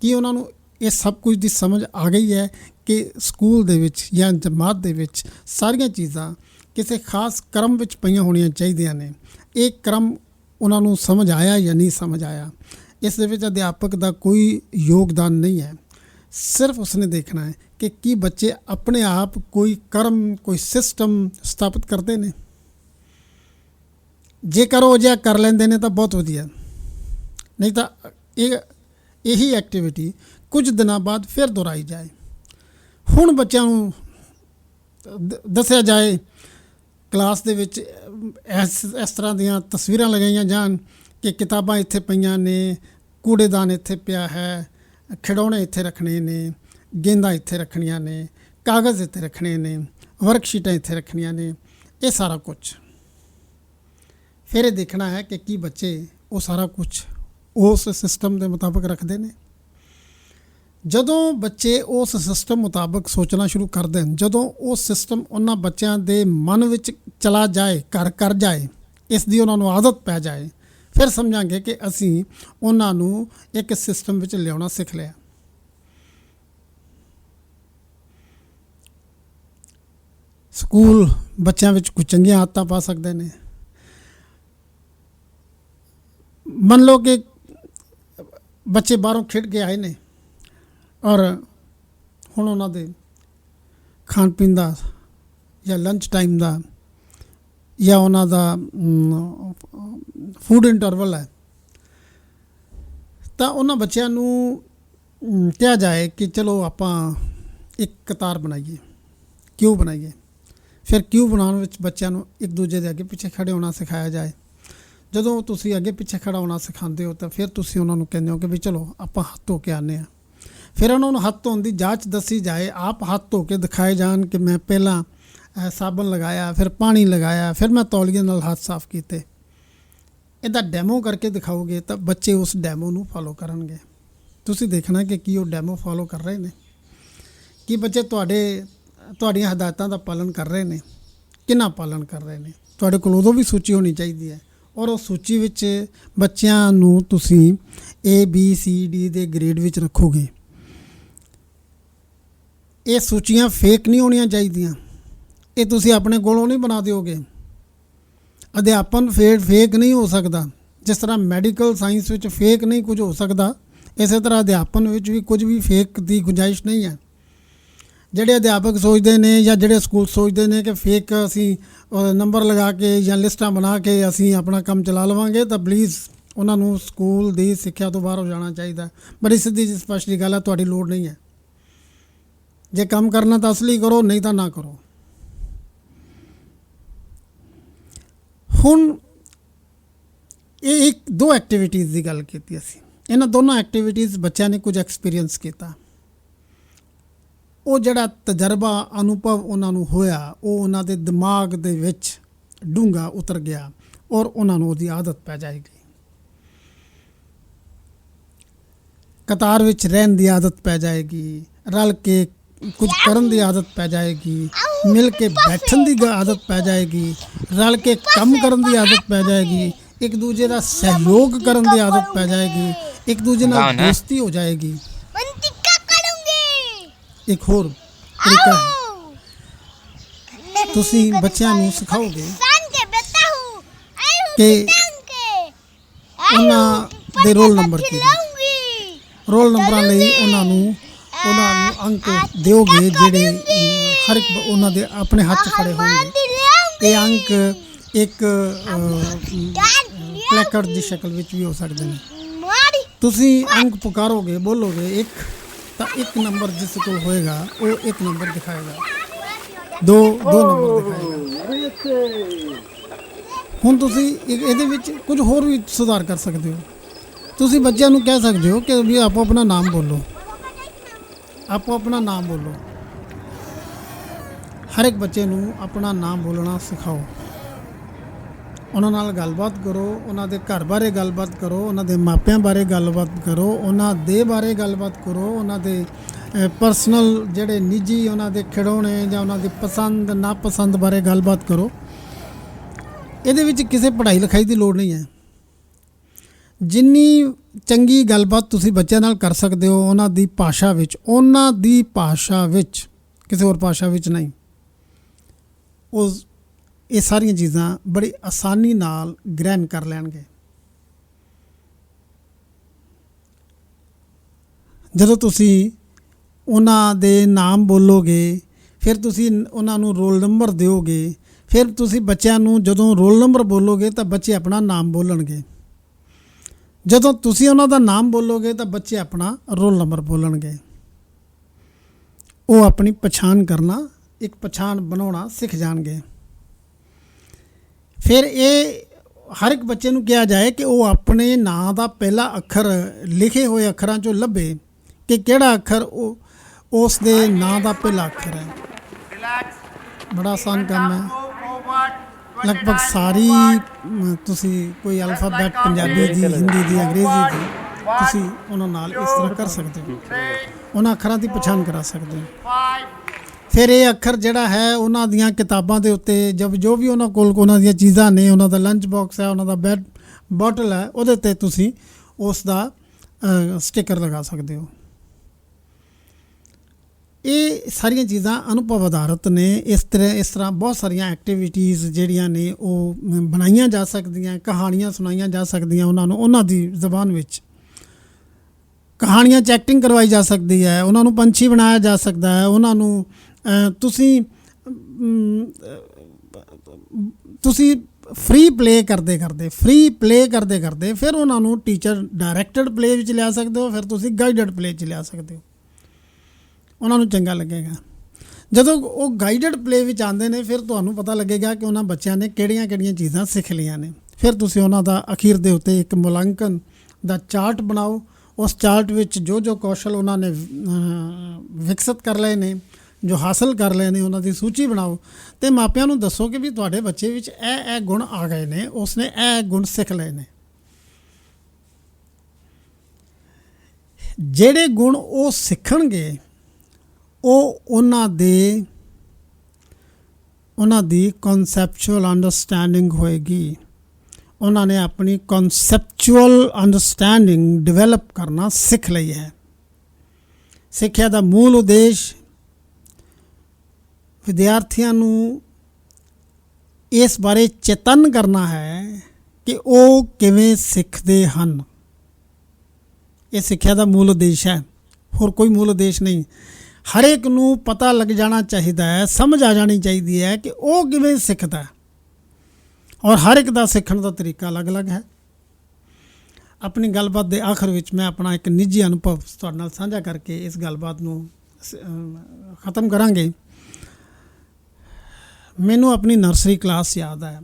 ਕੀ ਉਹਨਾਂ ਨੂੰ ਇਹ ਸਭ ਕੁਝ ਦੀ ਸਮਝ ਆ ਗਈ ਹੈ? ਕਿ ਸਕੂਲ ਦੇ ਵਿੱਚ ਜਾਂ ਜਮਾਤ ਦੇ ਵਿੱਚ ਸਾਰੀਆਂ ਚੀਜ਼ਾਂ ਕਿਸੇ ਖਾਸ ਕਰਮ ਵਿੱਚ ਪਈਆਂ ਹੋਣੀਆਂ ਚਾਹੀਦੀਆਂ ਨੇ। ਇਹ ਕਰਮ ਉਹਨਾਂ ਨੂੰ ਸਮਝ ਆਇਆ ਜਾਂ ਨਹੀਂ ਸਮਝ ਆਇਆ। ਇਸ ਦੇ ਵਿੱਚ ਅਧਿਆਪਕ ਦਾ ਕੋਈ ਯੋਗਦਾਨ ਨਹੀਂ ਹੈ। ਸਿਰਫ ਉਸਨੇ ਦੇਖਣਾ ਹੈ ਕਿ ਕੀ ਬੱਚੇ ਆਪਣੇ ਆਪ ਕੋਈ ਕਰਮ, ਕੋਈ ਸਿਸਟਮ ਸਥਾਪਿਤ ਕਰਦੇ ਨੇ। ਜੇਕਰ ਉਹ ਜਿਹਾ ਕਰ ਲੈਂਦੇ ਨੇ ਤਾਂ ਬਹੁਤ ਵਧੀਆ। ਨਹੀਂ ਤਾਂ ਇਹ, ਇਹੀ ਐਕਟੀਵਿਟੀ ਕੁਝ ਦਿਨਾਂ ਬਾਅਦ ਫਿਰ ਦੁਹਰਾਈ ਜਾਏ। ਹੁਣ ਬੱਚਿਆਂ ਨੂੰ ਦ- ਦੱਸਿਆ ਜਾਏ, ਕਲਾਸ ਦੇ ਵਿੱਚ ਇਸ ਇਸ ਤਰ੍ਹਾਂ ਦੀਆਂ ਤਸਵੀਰਾਂ ਲਗਾਈਆਂ ਜਾਣ ਕਿ ਕਿਤਾਬਾਂ ਇੱਥੇ ਪਈਆਂ ਨੇ, ਕੂੜੇਦਾਨ ਇੱਥੇ ਪਿਆ ਹੈ, ਖਿਡੌਣੇ ਇੱਥੇ ਰੱਖਣੇ ਨੇ, ਗੇਂਦਾਂ ਇੱਥੇ ਰੱਖਣੀਆਂ ਨੇ, ਕਾਗਜ਼ ਇੱਥੇ ਰੱਖਣੇ ਨੇ, ਵਰਕਸ਼ੀਟਾਂ ਇੱਥੇ ਰੱਖਣੀਆਂ ਨੇ, ਇਹ ਸਾਰਾ ਕੁਝ ਫਿਰ ਇਹ ਦੇਖਣਾ ਹੈ ਕਿ ਕੀ ਬੱਚੇ ਉਹ ਸਾਰਾ ਕੁਝ ਉਸ ਸਿਸਟਮ ਦੇ ਮੁਤਾਬਕ ਰੱਖਦੇ ਨੇ। ਜਦੋਂ ਬੱਚੇ ਉਸ ਸਿਸਟਮ ਮੁਤਾਬਕ ਸੋਚਣਾ ਸ਼ੁਰੂ ਕਰ ਦੇਣ, ਜਦੋਂ ਉਹ ਸਿਸਟਮ ਉਹਨਾਂ ਬੱਚਿਆਂ ਦੇ ਮਨ ਵਿੱਚ ਚਲਾ ਜਾਏ, ਘਰ ਕਰ ਜਾਏ, ਇਸ ਦੀ ਉਹਨਾਂ ਨੂੰ ਆਦਤ ਪੈ ਜਾਏ, ਫਿਰ ਸਮਝਾਂਗੇ ਕਿ ਅਸੀਂ ਉਹਨਾਂ ਨੂੰ ਇੱਕ ਸਿਸਟਮ ਵਿੱਚ ਲਿਆਉਣਾ ਸਿੱਖ ਲਿਆ। ਸਕੂਲ ਬੱਚਿਆਂ ਵਿੱਚ ਕੁਝ ਚੰਗੀਆਂ ਆਦਤਾਂ ਪਾ ਸਕਦੇ ਨੇ। ਮੰਨ ਲਓ ਕਿ ਬੱਚੇ ਬਾਹਰੋਂ ਖੇਡ ਕੇ ਆਏ ਨੇ। ਔਰ ਹੁਣ ਉਹਨਾਂ ਦੇ ਖਾਣ ਪੀਣ ਦਾ ਜਾਂ ਲੰਚ ਟਾਈਮ ਦਾ ਜਾਂ ਉਹਨਾਂ ਦਾ ਫੂਡ ਇੰਟਰਵਲ ਹੈ। ਤਾਂ ਉਹਨਾਂ ਬੱਚਿਆਂ ਨੂੰ ਕਿਹਾ ਜਾਏ ਕਿ ਚਲੋ ਆਪਾਂ ਇੱਕ ਕਤਾਰ ਬਣਾਈਏ ਕਿਉਂ ਬਣਾਈਏ। ਫਿਰ ਕਿਉਂ ਬਣਾਉਣ ਵਿੱਚ ਬੱਚਿਆਂ ਨੂੰ ਇੱਕ ਦੂਜੇ ਦੇ ਅੱਗੇ ਪਿੱਛੇ ਖੜੇ ਹੋਣਾ ਸਿਖਾਇਆ ਜਾਏ। ਜਦੋਂ ਤੁਸੀਂ ਅੱਗੇ ਪਿੱਛੇ ਖੜਾ ਹੋਣਾ ਸਿਖਾਉਂਦੇ ਹੋ ਤਾਂ ਫਿਰ ਤੁਸੀਂ ਉਹਨਾਂ ਨੂੰ ਕਹਿੰਦੇ ਹੋ ਕਿ ਵੀ ਚਲੋ ਆਪਾਂ ਹੱਥ ਧੋ ਕੇ ਆਨੇ ਆ ਫਿਰ ਉਹਨਾਂ ਨੂੰ ਹੱਥ ਧੋਣ ਦੀ ਜਾਂਚ ਦੱਸੀ ਜਾਏ, ਆਪ ਹੱਥ ਧੋ ਕੇ ਦਿਖਾਏ ਜਾਣ ਕਿ ਮੈਂ ਪਹਿਲਾਂ ਸਾਬਣ ਲਗਾਇਆ, ਫਿਰ ਪਾਣੀ ਲਗਾਇਆ, ਫਿਰ ਮੈਂ ਤੌਲੀਏ ਨਾਲ ਹੱਥ ਸਾਫ਼ ਕੀਤੇ। ਇਹਦਾ ਡੈਮੋ ਕਰਕੇ ਦਿਖਾਓਗੇ ਤਾਂ ਬੱਚੇ ਉਸ ਡੈਮੋ ਨੂੰ ਫਾਲੋ ਕਰਨਗੇ। ਤੁਸੀਂ ਦੇਖਣਾ ਕਿ ਕੀ ਉਹ ਡੈਮੋ ਫਾਲੋ ਕਰ ਰਹੇ ਨੇ। ਕੀ ਬੱਚੇ ਤੁਹਾਡੇ, ਤੁਹਾਡੀਆਂ ਹਦਾਇਤਾਂ ਦਾ ਪਾਲਣ ਕਰ ਰਹੇ ਨੇ? ਕਿੰਨਾ ਪਾਲਣ ਕਰ ਰਹੇ ਨੇ? ਤੁਹਾਡੇ ਕੋਲ ਉਦੋਂ ਵੀ ਸੂਚੀ ਹੋਣੀ ਚਾਹੀਦੀ ਹੈ। ਔਰ ਉਹ ਸੂਚੀ ਵਿੱਚ ਬੱਚਿਆਂ ਨੂੰ ਤੁਸੀਂ A, B, C, D ਦੇ ਗ੍ਰੇਡ ਵਿੱਚ ਰੱਖੋਗੇ। ਇਹ ਸੂਚੀਆਂ ਫੇਕ ਨਹੀਂ ਹੋਣੀਆਂ ਚਾਹੀਦੀਆਂ। ਇਹ ਤੁਸੀਂ ਆਪਣੇ ਕੋਲੋਂ ਨਹੀਂ ਬਣਾ ਦਿਓਗੇ। ਅਧਿਆਪਨ ਫੇਕ ਫੇਕ ਨਹੀਂ ਹੋ ਸਕਦਾ। ਜਿਸ ਤਰ੍ਹਾਂ ਮੈਡੀਕਲ ਸਾਇੰਸ ਵਿੱਚ ਫੇਕ ਨਹੀਂ ਕੁਝ ਹੋ ਸਕਦਾ, ਇਸੇ ਤਰ੍ਹਾਂ ਅਧਿਆਪਨ ਵਿੱਚ ਵੀ ਕੁਝ ਵੀ ਫੇਕ ਦੀ ਗੁੰਜਾਇਸ਼ ਨਹੀਂ ਹੈ। ਜਿਹੜੇ ਅਧਿਆਪਕ ਸੋਚਦੇ ਨੇ ਜਾਂ ਜਿਹੜੇ ਸਕੂਲ ਸੋਚਦੇ ਨੇ ਕਿ ਫੇਕ ਅਸੀਂ ਨੰਬਰ ਲਗਾ ਕੇ ਜਾਂ ਲਿਸਟਾਂ ਬਣਾ ਕੇ ਅਸੀਂ ਆਪਣਾ ਕੰਮ ਚਲਾ ਲਵਾਂਗੇ, ਤਾਂ ਪਲੀਜ਼ ਉਹਨਾਂ ਨੂੰ ਸਕੂਲ ਦੀ ਸਿੱਖਿਆ ਤੋਂ ਬਾਹਰ ਹੋ ਜਾਣਾ ਚਾਹੀਦਾ। ਬੜੀ ਸਿੱਧੀ ਜਿਹੀ ਸਪਸ਼ਟ ਗੱਲ ਹੈ, ਤੁਹਾਡੀ ਲੋੜ ਨਹੀਂ ਹੈ। ਜੇ ਕੰਮ ਕਰਨਾ ਤਾਂ ਅਸਲੀ ਕਰੋ, ਨਹੀਂ ਤਾਂ ਨਾ ਕਰੋ। ਹੁਣ ਇਹ ਇੱਕ ਦੋ ਐਕਟੀਵਿਟੀਜ਼ ਦੀ ਗੱਲ ਕੀਤੀ ਅਸੀਂ। ਇਹਨਾਂ ਦੋਨਾਂ ਐਕਟੀਵਿਟੀਜ਼ ਬੱਚਿਆਂ ਨੇ ਕੁਝ ਐਕਸਪੀਰੀਅੰਸ ਕੀਤਾ। ਉਹ ਜਿਹੜਾ ਤਜਰਬਾ, ਅਨੁਭਵ ਉਹਨਾਂ ਨੂੰ ਹੋਇਆ, ਉਹ ਉਹਨਾਂ ਦੇ ਦਿਮਾਗ ਦੇ ਵਿੱਚ ਡੂੰਘਾ ਉਤਰ ਗਿਆ ਔਰ ਉਹਨਾਂ ਨੂੰ ਉਹਦੀ ਆਦਤ ਪੈ ਜਾਏਗੀ ਕਤਾਰ ਵਿੱਚ ਰਹਿਣ ਦੀ ਆਦਤ ਪੈ ਜਾਏਗੀ, ਰਲ ਕੇ ਕੁਝ ਕਰਨ ਦੀ ਆਦਤ ਪੈ ਜਾਏਗੀ ਮਿਲ ਕੇ ਬੈਠਣ ਦੀ ਆਦਤ ਪੈ ਜਾਏਗੀ ਰਲ ਕੇ ਕੰਮ ਕਰਨ ਦੀ ਆਦਤ ਪੈ ਜਾਏਗੀ ਇੱਕ ਦੂਜੇ ਦਾ ਸਹਿਯੋਗ ਕਰਨ ਦੀ ਆਦਤ ਪੈ ਜਾਏਗੀ ਇੱਕ ਦੂਜੇ ਨਾਲ ਦੋਸਤੀ ਹੋ ਜਾਏਗੀ। ਇੱਕ ਹੋਰ ਤਰੀਕਾ ਤੁਸੀਂ ਬੱਚਿਆਂ ਨੂੰ ਸਿਖਾਓਗੇ ਕਿ ਉਹਨਾਂ ਦੇ ਰੋਲ ਨੰਬਰ ਕੀ ਰੋਲ ਨੰਬਰਾਂ ਲਈ ਉਹਨਾਂ ਨੂੰ ਉਹਨਾਂ ਨੂੰ ਅੰਕ ਦਿਓਗੇ ਜਿਹੜੇ ਹਰ ਇੱਕ ਉਹਨਾਂ ਦੇ ਆਪਣੇ ਹੱਥ ਖੜੇ ਹੋਣਗੇ। ਇਹ ਅੰਕ ਇੱਕ ਪਲੈਕਰ ਦੀ ਸ਼ਕਲ ਵਿੱਚ ਵੀ ਹੋ ਸਕਦੇ ਨੇ। ਤੁਸੀਂ ਅੰਕ ਪੁਕਾਰੋਗੇ, ਬੋਲੋਗੇ ਇੱਕ, ਤਾਂ ਇੱਕ ਨੰਬਰ ਜਿਸ ਕੋਲ ਹੋਏਗਾ, ਉਹ ਇੱਕ ਨੰਬਰ ਦਿਖਾਏਗਾ। ਦੋ ਦੋ ਨੰਬਰ ਦਿਖਾਏਗਾ। ਹੁਣ ਤੁਸੀਂ ਇਹਦੇ ਵਿੱਚ ਕੁਝ ਹੋਰ ਵੀ ਸੁਧਾਰ ਕਰ ਸਕਦੇ ਹੋ। ਤੁਸੀਂ ਬੱਚਿਆਂ ਨੂੰ ਕਹਿ ਸਕਦੇ ਹੋ ਕਿ ਵੀ ਆਪੋ ਆਪਣਾ ਨਾਮ ਬੋਲੋ। ਆਪੋ ਆਪਣਾ ਨਾਮ ਬੋਲੋ। ਹਰ ਇੱਕ ਬੱਚੇ ਨੂੰ ਆਪਣਾ ਨਾਮ ਬੋਲਣਾ ਸਿਖਾਓ। ਉਹਨਾਂ ਨਾਲ ਗੱਲਬਾਤ ਕਰੋ, ਉਹਨਾਂ ਦੇ ਘਰ ਬਾਰੇ ਗੱਲਬਾਤ ਕਰੋ, ਉਹਨਾਂ ਦੇ ਮਾਪਿਆਂ ਬਾਰੇ ਗੱਲਬਾਤ ਕਰੋ, ਉਹਨਾਂ ਦੇ ਬਾਰੇ ਗੱਲਬਾਤ ਕਰੋ, ਉਹਨਾਂ ਦੇ ਪਰਸਨਲ ਜਿਹੜੇ ਨਿੱਜੀ ਉਹਨਾਂ ਦੇ ਖਿਡੌਣੇ ਜਾਂ ਉਹਨਾਂ ਦੀ ਪਸੰਦ, ਨਾਪਸੰਦ ਬਾਰੇ ਗੱਲਬਾਤ ਕਰੋ। ਇਹਦੇ ਵਿੱਚ ਕਿਸੇ ਪੜ੍ਹਾਈ ਲਿਖਾਈ ਦੀ ਲੋੜ ਨਹੀਂ ਹੈ। ਜਿੰਨੀ ਚੰਗੀ ਗੱਲਬਾਤ ਤੁਸੀਂ ਬੱਚਿਆਂ ਨਾਲ ਕਰ ਸਕਦੇ ਹੋ, ਉਹਨਾਂ ਦੀ ਭਾਸ਼ਾ ਵਿੱਚ, ਉਹਨਾਂ ਦੀ ਭਾਸ਼ਾ ਵਿੱਚ, ਕਿਸੇ ਹੋਰ ਭਾਸ਼ਾ ਵਿੱਚ ਨਹੀਂ। ਉਹ ਇਹ ਸਾਰੀਆਂ ਚੀਜ਼ਾਂ ਬੜੀ ਆਸਾਨੀ ਨਾਲ ਗ੍ਰਹਿਣ ਕਰ ਲੈਣਗੇ। ਜਦੋਂ ਤੁਸੀਂ ਉਹਨਾਂ ਦੇ ਨਾਮ ਬੋਲੋਗੇ, ਫਿਰ ਤੁਸੀਂ ਉਹਨਾਂ ਨੂੰ ਰੋਲ ਨੰਬਰ ਦਿਓਗੇ, ਫਿਰ ਤੁਸੀਂ ਬੱਚਿਆਂ ਨੂੰ ਜਦੋਂ ਰੋਲ ਨੰਬਰ ਬੋਲੋਗੇ, ਤਾਂ ਬੱਚੇ ਆਪਣਾ ਨਾਮ ਬੋਲਣਗੇ। ਜਦੋਂ ਤੁਸੀਂ ਉਹਨਾਂ ਦਾ ਨਾਮ ਬੋਲੋਗੇ ਤਾਂ ਬੱਚੇ ਆਪਣਾ ਰੋਲ ਨੰਬਰ ਬੋਲਣਗੇ। ਉਹ ਆਪਣੀ ਪਛਾਣ ਕਰਨਾ ਇੱਕ ਪਛਾਣ ਬਣਾਉਣਾ ਸਿੱਖ ਜਾਣਗੇ। ਫਿਰ ਇਹ ਹਰ ਇੱਕ ਬੱਚੇ ਨੂੰ ਕਿਹਾ ਜਾਏ ਕਿ ਉਹ ਆਪਣੇ ਨਾਂ ਦਾ ਪਹਿਲਾ ਅੱਖਰ ਲਿਖੇ ਹੋਏ ਅੱਖਰਾਂ ਚੋਂ ਲੱਭੇ ਕਿ ਕਿਹੜਾ ਅੱਖਰ ਉਹ ਉਸ ਦੇ ਨਾਂ ਦਾ ਪਹਿਲਾ ਅੱਖਰ ਹੈ। ਬੜਾ ਆਸਾਨ ਕੰਮ ਹੈ। ਲਗਭਗ ਸਾਰੀ ਤੁਸੀਂ ਕੋਈ ਅਲਫਾਬੈਟ ਪੰਜਾਬੀ ਦੀ, ਹਿੰਦੀ ਦੀ, ਅੰਗਰੇਜ਼ੀ ਦੀ ਤੁਸੀਂ ਉਹਨਾਂ ਨਾਲ ਇਸ ਤਰ੍ਹਾਂ ਕਰ ਸਕਦੇ ਹੋ। ਉਹਨਾਂ ਅੱਖਰਾਂ ਦੀ ਪਛਾਣ ਕਰਾ ਸਕਦੇ ਹੋ। ਫਿਰ ਇਹ ਅੱਖਰ ਜਿਹੜਾ ਹੈ, ਉਹਨਾਂ ਦੀਆਂ ਕਿਤਾਬਾਂ ਦੇ ਉੱਤੇ ਜਬ ਜੋ ਵੀ ਉਹਨਾਂ ਕੋਲ ਉਹਨਾਂ ਦੀਆਂ ਚੀਜ਼ਾਂ ਨੇ, ਉਹਨਾਂ ਦਾ ਲੰਚ ਬਾਕਸ ਹੈ, ਉਹਨਾਂ ਦਾ ਬੈਡ ਬੋਟਲ ਹੈ, ਉਹਦੇ ਤੇ ਤੁਸੀਂ ਉਸ ਦਾ ਸਟicker ਲਗਾ ਸਕਦੇ ਹੋ। ਇਹ ਸਾਰੀਆਂ ਚੀਜ਼ਾਂ ਅਨੁਭਵ ਆਧਾਰਤ ਨੇ। ਇਸ ਤਰ੍ਹਾਂ ਇਸ ਤਰ੍ਹਾਂ ਬਹੁਤ ਸਾਰੀਆਂ ਐਕਟੀਵਿਟੀਜ਼ ਜਿਹੜੀਆਂ ਨੇ, ਉਹ ਬਣਾਈਆਂ ਜਾ ਸਕਦੀਆਂ, ਕਹਾਣੀਆਂ ਸੁਣਾਈਆਂ ਜਾ ਸਕਦੀਆਂ ਉਹਨਾਂ ਨੂੰ, ਉਹਨਾਂ ਦੀ ਜ਼ਬਾਨ ਵਿੱਚ। ਕਹਾਣੀਆਂ 'ਚ ਐਕਟਿੰਗ ਕਰਵਾਈ ਜਾ ਸਕਦੀ ਹੈ, ਉਹਨਾਂ ਨੂੰ ਪੰਛੀ ਬਣਾਇਆ ਜਾ ਸਕਦਾ ਹੈ, ਉਹਨਾਂ ਨੂੰ ਤੁਸੀਂ ਤੁਸੀਂ ਫ੍ਰੀ ਪਲੇ ਕਰਦੇ ਕਰਦੇ ਫ੍ਰੀ ਪਲੇ ਕਰਦੇ ਕਰਦੇ, ਫਿਰ ਉਹਨਾਂ ਨੂੰ ਟੀਚਰ ਡਾਇਰੈਕਟਡ ਪਲੇ ਵਿੱਚ ਲਿਆ ਸਕਦੇ ਹੋ, ਫਿਰ ਤੁਸੀਂ ਗਾਈਡਡ ਪਲੇ 'ਚ ਲਿਆ ਸਕਦੇ ਹੋ। ਉਹਨਾਂ ਨੂੰ ਚੰਗਾ ਲੱਗੇਗਾ। ਜਦੋਂ ਉਹ ਗਾਈਡਡ ਪਲੇ ਵਿੱਚ ਆਉਂਦੇ ਨੇ, ਫਿਰ ਤੁਹਾਨੂੰ ਪਤਾ ਲੱਗੇਗਾ ਕਿ ਉਹਨਾਂ ਬੱਚਿਆਂ ਨੇ ਕਿਹੜੀਆਂ-ਕਿਹੜੀਆਂ ਚੀਜ਼ਾਂ ਸਿੱਖ ਲਈਆਂ ਨੇ। ਫਿਰ ਤੁਸੀਂ ਉਹਨਾਂ ਦਾ ਅਖੀਰ ਦੇ ਉੱਤੇ ਇੱਕ ਮੁਲਾਂਕਣ ਦਾ ਚਾਰਟ ਬਣਾਓ। ਉਸ ਚਾਰਟ ਵਿੱਚ ਜੋ ਜੋ ਕੌਸ਼ਲ ਉਹਨਾਂ ਨੇ ਵਿਕਸਿਤ ਕਰ ਲਏ ਨੇ, ਜੋ ਹਾਸਲ ਕਰ ਲਏ ਨੇ, ਉਹਨਾਂ ਦੀ ਸੂਚੀ ਬਣਾਓ। ਤੇ ਮਾਪਿਆਂ ਨੂੰ ਦੱਸੋ ਕਿ ਵੀ ਤੁਹਾਡੇ ਬੱਚੇ ਵਿੱਚ ਇਹ ਇਹ ਗੁਣ ਆ ਗਏ ਨੇ ਉਸਨੇ ਇਹ ਗੁਣ ਸਿੱਖ ਲਏ ਨੇ। ਜਿਹੜੇ ਗੁਣ ਉਹ ਸਿੱਖਣਗੇ ਉਹ ਉਹਨਾਂ ਦੇ, ਉਹਨਾਂ ਦੀ ਕਨਸੈਪਚੁਅਲ ਅੰਡਰਸਟੈਂਡਿੰਗ ਹੋਏਗੀ। ਉਹਨਾਂ ਨੇ ਆਪਣੀ ਕਨਸੈਪਚੁਅਲ ਅੰਡਰਸਟੈਂਡਿੰਗ ਡਿਵੈਲਪ ਕਰਨਾ ਸਿੱਖ ਲਈ ਹੈ। ਸਿੱਖਿਆ ਦਾ ਮੂਲ ਉਦੇਸ਼ ਵਿਦਿਆਰਥੀਆਂ ਨੂੰ ਇਸ ਬਾਰੇ ਚੇਤਨ ਕਰਨਾ ਹੈ ਕਿ ਉਹ ਕਿਵੇਂ ਸਿੱਖਦੇ ਹਨ। ਇਹ ਸਿੱਖਿਆ ਦਾ ਮੂਲ ਉਦੇਸ਼ ਹੈ। ਹੋਰ ਕੋਈ ਮੂਲ ਉਦੇਸ਼ ਨਹੀਂ। ਹਰੇਕ ਨੂੰ ਪਤਾ ਲੱਗ ਜਾਣਾ ਚਾਹੀਦਾ ਹੈ, ਸਮਝ ਆ ਜਾਣੀ ਚਾਹੀਦੀ ਹੈ ਕਿ ਉਹ ਕਿਵੇਂ ਸਿੱਖਦਾ ਔਰ ਹਰ ਇੱਕ ਦਾ ਸਿੱਖਣ ਦਾ ਤਰੀਕਾ ਅਲੱਗ-ਅਲੱਗ ਹੈ। ਆਪਣੀ ਗੱਲਬਾਤ ਦੇ ਆਖਰ ਵਿੱਚ ਮੈਂ ਆਪਣਾ ਇੱਕ ਨਿੱਜੀ ਅਨੁਭਵ ਤੁਹਾਡੇ ਨਾਲ ਸਾਂਝਾ ਕਰਕੇ ਇਸ ਗੱਲਬਾਤ ਨੂੰ ਖਤਮ ਕਰਾਂਗੇ। ਮੈਨੂੰ ਆਪਣੀ ਨਰਸਰੀ ਕਲਾਸ ਯਾਦ ਹੈ।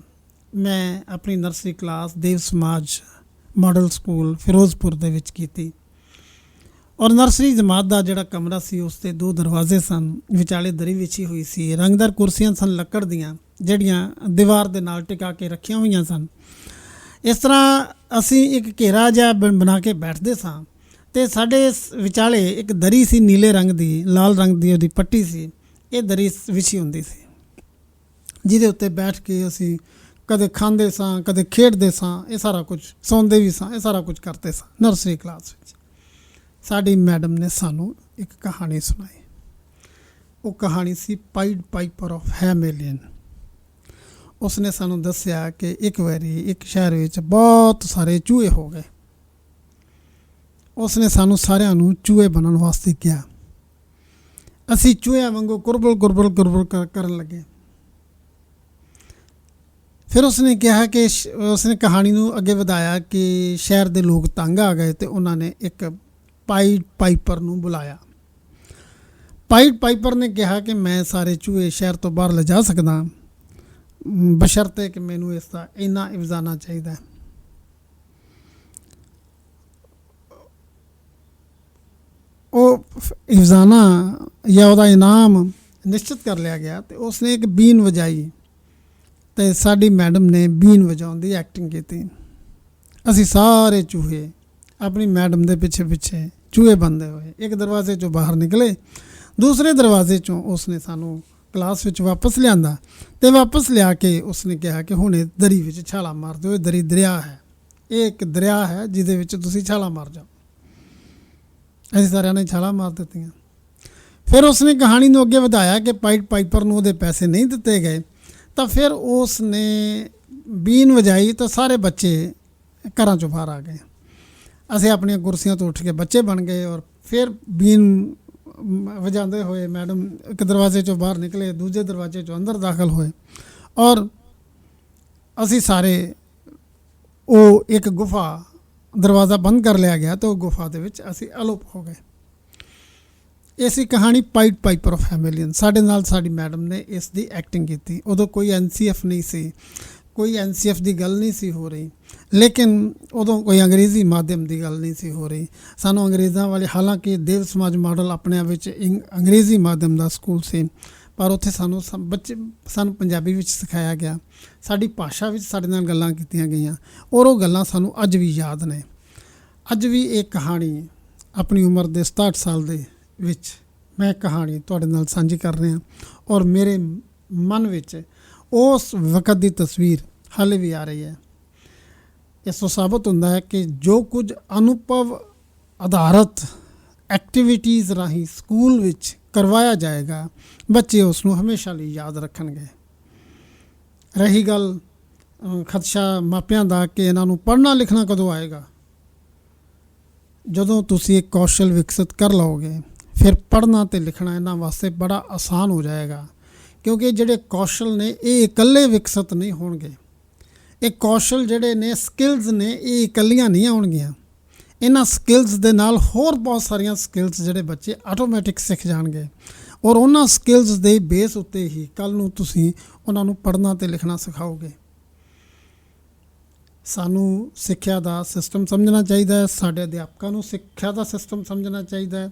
ਮੈਂ ਆਪਣੀ ਨਰਸਰੀ ਕਲਾਸ ਦੇਵ ਸਮਾਜ ਮਾਡਲ ਸਕੂਲ ਫਿਰੋਜ਼ਪੁਰ ਦੇ ਵਿੱਚ ਕੀਤੀ। ਔਰ ਨਰਸਰੀ ਜਮਾਤ ਦਾ ਜਿਹੜਾ ਕਮਰਾ ਸੀ, ਉਸ ਤੇ ਦੋ ਦਰਵਾਜ਼ੇ ਸਨ, ਵਿਚਾਲੇ ਦਰੀ ਵਿਛੀ ਹੋਈ ਸੀ। ਰੰਗਦਾਰ ਕੁਰਸੀਆਂ ਸਨ ਲੱਕੜ ਦੀਆਂ, ਜਿਹੜੀਆਂ ਦੀਵਾਰ ਦੇ ਨਾਲ ਟਿਕਾ ਕੇ ਰੱਖੀਆਂ ਹੋਈਆਂ ਸਨ। ਇਸ ਤਰ੍ਹਾਂ ਅਸੀਂ ਇੱਕ ਘੇਰਾ ਜਿਹਾ ਬਣ- ਬਣਾ ਕੇ ਬੈਠਦੇ ਸਾਂ ਤੇ ਸਾਡੇ ਇਸ ਵਿਚਾਲੇ ਇੱਕ ਦਰੀ ਸੀ, ਨੀਲੇ ਰੰਗ ਦੀ, ਲਾਲ ਰੰਗ ਦੀ ਉਹਦੀ ਪੱਟੀ ਸੀ। ਇਹ ਦਰੀ ਵਿਛੀ ਹੁੰਦੀ ਸੀ। ਜਿਹਦੇ ਉੱਤੇ ਬੈਠ ਕੇ ਅਸੀਂ ਕਦੇ ਖਾਂਦੇ ਸਾਂ, ਕਦੇ ਖੇਡਦੇ ਸਾਂ, ਇਹ ਸਾਰਾ ਕੁਝ ਸੌਂਦੇ ਵੀ ਸਾਂ, ਇਹ ਸਾਰਾ ਕੁਝ ਕਰਦੇ ਸਾਂ, ਨਰਸਰੀ ਕਲਾਸ ਵਿੱਚ। ਸਾਡੀ ਮੈਡਮ ਨੇ ਸਾਨੂੰ ਇੱਕ ਕਹਾਣੀ ਸੁਣਾਈ। ਉਹ ਕਹਾਣੀ ਸੀ ਪਾਈਡ ਪਾਈਪਰ ਆਫ ਹੈਮੇਲੀਅਨ। ਉਸਨੇ ਸਾਨੂੰ ਦੱਸਿਆ ਕਿ ਇੱਕ ਵਾਰੀ ਇੱਕ ਸ਼ਹਿਰ ਵਿੱਚ ਬਹੁਤ ਸਾਰੇ ਚੂਹੇ ਹੋ ਗਏ। ਉਸਨੇ ਸਾਨੂੰ ਸਾਰਿਆਂ ਨੂੰ ਚੂਹੇ ਬਣਨ ਵਾਸਤੇ ਕਿਹਾ। ਅਸੀਂ ਚੂਹਿਆਂ ਵਾਂਗੂ ਕੁਰਬਲ ਕੁਰਬਲ ਕੁਰਬਲ ਕਰ- ਕਰਨ ਲੱਗੇ। ਫਿਰ ਉਸਨੇ ਕਿਹਾ ਕਿ ਉਸਨੇ ਕਹਾਣੀ ਨੂੰ ਅੱਗੇ ਵਧਾਇਆ ਕਿ ਸ਼ਹਿਰ ਦੇ ਲੋਕ ਤੰਗ ਆ ਗਏ ਤੇ ਉਹਨਾਂ ਨੇ ਇੱਕ ਪਾਈਟ ਪਾਈਪਰ ਨੂੰ ਬੁਲਾਇਆ। ਪਾਈਟ ਪਾਈਪਰ ਨੇ ਕਿਹਾ ਕਿ ਮੈਂ ਸਾਰੇ ਚੂਹੇ ਸ਼ਹਿਰ ਤੋਂ ਬਾਹਰ ਲਿਜਾ ਸਕਦਾ। ਮ, ਬਸ਼ਰਤੇ ਕਿ ਮੈਨੂੰ ਇਸ ਦਾ ਇੰਨਾ ਇਵਜ਼ਾਨਾ ਚਾਹੀਦਾ ਹੈ। ਉਹ ਇਫਜ਼ਾਨਾ ਜਾਂ ਉਹਦਾ ਇਨਾਮ ਨਿਸ਼ਚਿਤ ਕਰ ਲਿਆ ਗਿਆ ਤੇ ਉਸਨੇ ਇੱਕ ਬੀਨ ਵਜਾਈ ਤੇ ਸਾਡੀ ਮੈਡਮ ਨੇ ਬੀਨ ਵਜਾਉਣ ਦੀ ਐਕਟਿੰਗ ਕੀਤੀ। ਅਸੀਂ ਸਾਰੇ ਚੂਹੇ ਆਪਣੀ ਮੈਡਮ ਦੇ ਪਿੱਛੇ ਪਿੱਛੇ ਚੂਹੇ ਬੰਦੇ ਹੋਏ। ਇੱਕ ਦਰਵਾਜ਼ੇ ਚੋਂ ਬਾਹਰ ਨਿਕਲੇ, ਦੂਸਰੇ ਦਰਵਾਜ਼ੇ ਚੋਂ ਉਸਨੇ ਸਾਨੂੰ ਕਲਾਸ ਵਿੱਚ ਵਾਪਸ ਲਿਆਂਦਾ ਤੇ ਵਾਪਸ ਲਿਆ ਕੇ ਉਸਨੇ ਕਿਹਾ ਕਿ ਹੁਣ ਇਹ ਦਰੀ ਵਿੱਚ ਛਾਲਾ ਮਾਰ ਦਿਓ ਇਹ ਦਰੀ ਦਰਿਆ ਹੈ। ਇਹ ਇੱਕ ਦਰਿਆ ਹੈ ਜਿਹਦੇ ਵਿੱਚ ਤੁਸੀਂ ਛਾਲਾ ਮਾਰ ਜਾਓ। ਅਸੀਂ ਸਾਰਿਆਂ ਨੇ ਛਾਲਾ ਮਾਰ ਦਿੱਤੀਆਂ। ਫਿਰ ਉਸਨੇ ਕਹਾਣੀ ਨੂੰ ਅੱਗੇ ਵਧਾਇਆ ਕਿ ਪਾਈਟ ਪਾਈਪਰ ਨੂੰ ਉਹਦੇ ਪੈਸੇ ਨਹੀਂ ਦਿੱਤੇ ਗਏ। ਤਾਂ ਫਿਰ ਉਸ ਨੇ ਬੀਨ ਵਜਾਈ ਤਾਂ ਸਾਰੇ ਬੱਚੇ ਘਰਾਂ ਚੋਂ ਬਾਹਰ ਆ ਗਏ। ਅਸੀਂ ਆਪਣੀਆਂ ਕੁਰਸੀਆਂ ਤੋਂ ਉੱਠ ਕੇ ਬੱਚੇ ਬਣ ਗਏ ਔਰ ਫਿਰ ਬੀਨ ਵਜਾਉਂਦੇ ਹੋਏ ਮੈਡਮ ਇੱਕ ਦਰਵਾਜ਼ੇ ਚੋਂ ਬਾਹਰ ਨਿਕਲੇ, ਦੂਜੇ ਦਰਵਾਜ਼ੇ ਚੋਂ ਅੰਦਰ ਦਾਖਲ ਹੋਏ ਔਰ ਅਸੀਂ ਸਾਰੇ ਉਹ ਇੱਕ ਗੁਫਾ ਦਰਵਾਜ਼ਾ ਬੰਦ ਕਰ ਲਿਆ ਗਿਆ ਤੇ ਉਹ ਗੁਫਾ ਦੇ ਵਿੱਚ ਅਸੀਂ ਅਲੋਪ ਹੋ ਗਏ। ਇਹ ਕਹਾਣੀ ਪਾਈਟ ਪਾਈਪਰ ਆਫ ਹੈਮਿਲੀਅਨ। ਸਾਡੇ ਨਾਲ ਸਾਡੀ ਮੈਡਮ ਨੇ ਇਸ ਦੀ ਐਕਟਿੰਗ ਕੀਤੀ। ਉਦੋਂ ਕੋਈ ਐਨਸੀਐਫ ਨਹੀਂ ਸੀ। ਕੋਈ ਐਨਸੀਐਫ ਦੀ ਗੱਲ ਨਹੀਂ ਸੀ ਹੋ ਰਹੀ। ਲੇਕਿਨ ਉਦੋਂ ਕੋਈ ਅੰਗਰੇਜ਼ੀ ਮਾਧਿਅਮ ਦੀ ਗੱਲ ਨਹੀਂ ਸੀ ਹੋ ਰਹੀ। ਸਾਨੂੰ ਅੰਗਰੇਜ਼ਾਂ ਵਾਲੇ ਹਾਲਾਂਕਿ ਦੇਵ ਸਮਾਜ ਮਾਡਲ ਆਪਣੇ ਆਪ ਵਿੱਚ ਇੰਗ- ਅੰਗਰੇਜ਼ੀ ਮਾਧਿਅਮ ਦਾ ਸਕੂਲ ਸੀ। ਪਰ ਉੱਥੇ ਸਾਨੂੰ ਸਭ ਬੱਚੇ, ਸਾਨੂੰ ਪੰਜਾਬੀ ਵਿੱਚ ਸਿਖਾਇਆ ਗਿਆ। ਸਾਡੀ ਭਾਸ਼ਾ ਵਿੱਚ ਸਾਡੇ ਨਾਲ ਗੱਲਾਂ ਕੀਤੀਆਂ ਗਈਆਂ। ਔਰ ਉਹ ਗੱਲਾਂ ਸਾਨੂੰ ਅੱਜ ਵੀ ਯਾਦ ਨੇ। ਅੱਜ ਵੀ ਇਹ ਕਹਾਣੀ ਆਪਣੀ ਉਮਰ ਦੇ 67 ਸਾਲ ਦੇ ਵਿੱਚ ਮੈਂ ਕਹਾਣੀ ਤੁਹਾਡੇ ਨਾਲ ਸਾਂਝੀ ਕਰ ਰਿਹਾ। ਔਰ ਮੇਰੇ ਮਨ ਵਿੱਚ ਉਸ ਵਕਤ ਦੀ ਤਸਵੀਰ ਹਾਲੇ ਵੀ ਆ ਰਹੀ ਹੈ। ਇਸ ਤੋਂ ਸਾਬਤ ਹੁੰਦਾ ਹੈ ਕਿ ਜੋ ਕੁਝ ਅਨੁਭਵ ਆਧਾਰਿਤ ਐਕਟੀਵਿਟੀਜ਼ ਰਾਹੀਂ ਸਕੂਲ ਵਿੱਚ ਕਰਵਾਇਆ ਜਾਏਗਾ, ਬੱਚੇ ਉਸ ਨੂੰ ਹਮੇਸ਼ਾ ਲਈ ਯਾਦ ਰੱਖਣਗੇ। ਰਹੀ ਗੱਲ ਖਦਸ਼ਾ ਮਾਪਿਆਂ ਦਾ ਕਿ ਇਹਨਾਂ ਨੂੰ ਪੜ੍ਹਨਾ ਲਿਖਣਾ ਕਦੋਂ ਆਏਗਾ? ਜਦੋਂ ਤੁਸੀਂ ਇੱਕ ਕੌਸ਼ਲ ਵਿਕਸਿਤ ਕਰ ਲਓਗੇ, ਫਿਰ ਪੜ੍ਹਨਾ ਤੇ ਲਿਖਣਾ ਇਹਨਾਂ ਵਾਸਤੇ ਬੜਾ ਆਸਾਨ ਹੋ ਜਾਏਗਾ। ਕਿਉਂਕਿ ਜਿਹੜੇ ਕੌਸ਼ਲ ਨੇ, ਇਹ ਇਕੱਲੇ ਵਿਕਸਿਤ ਨਹੀਂ ਹੋਣਗੇ। ਇਹ ਕੌਸ਼ਲ ਜਿਹੜੇ ਨੇ ਸਕਿੱਲਸ ਨੇ, ਇਹ ਇਕੱਲੀਆਂ ਨਹੀਂ ਆਉਣਗੀਆਂ। ਇਹਨਾਂ ਸਕਿੱਲਸ ਦੇ ਨਾਲ ਹੋਰ ਬਹੁਤ ਸਾਰੀਆਂ ਸਕਿੱਲਸ ਜਿਹੜੇ ਬੱਚੇ ਆਟੋਮੈਟਿਕ ਸਿੱਖ ਜਾਣਗੇ। ਔਰ ਉਹਨਾਂ ਸਕਿੱਲਸ ਦੇ ਬੇਸ ਉੱਤੇ ਹੀ ਕੱਲ ਨੂੰ ਤੁਸੀਂ ਉਹਨਾਂ ਨੂੰ ਪੜ੍ਹਨਾ ਤੇ ਲਿਖਣਾ ਸਿਖਾਓਗੇ। ਸਾਨੂੰ ਸਿੱਖਿਆ ਦਾ ਸਿਸਟਮ ਸਮਝਣਾ ਚਾਹੀਦਾ ਹੈ, ਸਾਡੇ ਅਧਿਆਪਕਾਂ ਨੂੰ ਸਿੱਖਿਆ ਦਾ ਸਿਸਟਮ ਸਮਝਣਾ ਚਾਹੀਦਾ ਹੈ।